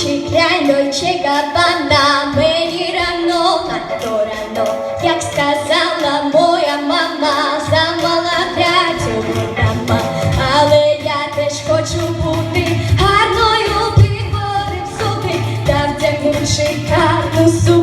Ночі край дольче габана, мені рано, а то рано, як сказала моя мама, замала працю дама, але я теж хочу бути гарною підводив там де вдягнувши карну суд.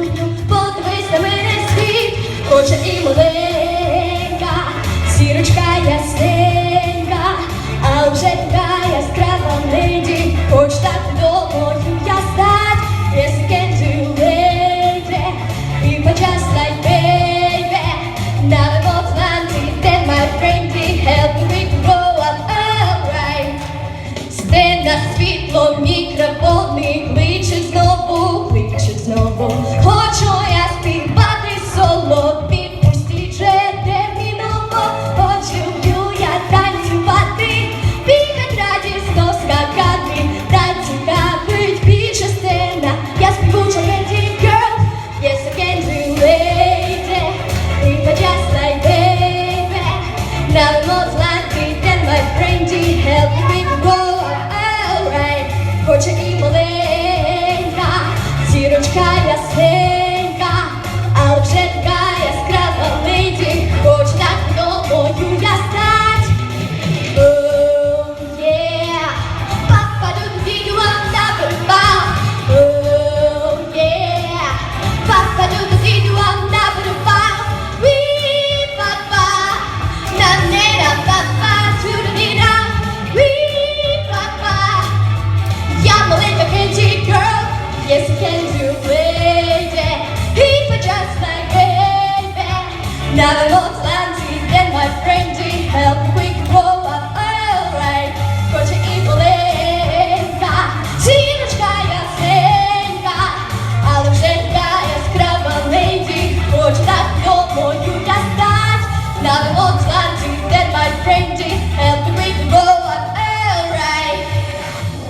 мій крапотний got a lot of landing and my friend to help me grow up all right. Go to evil end. See much higher thing. I'll send guys, grab a lady. Go to that door, you.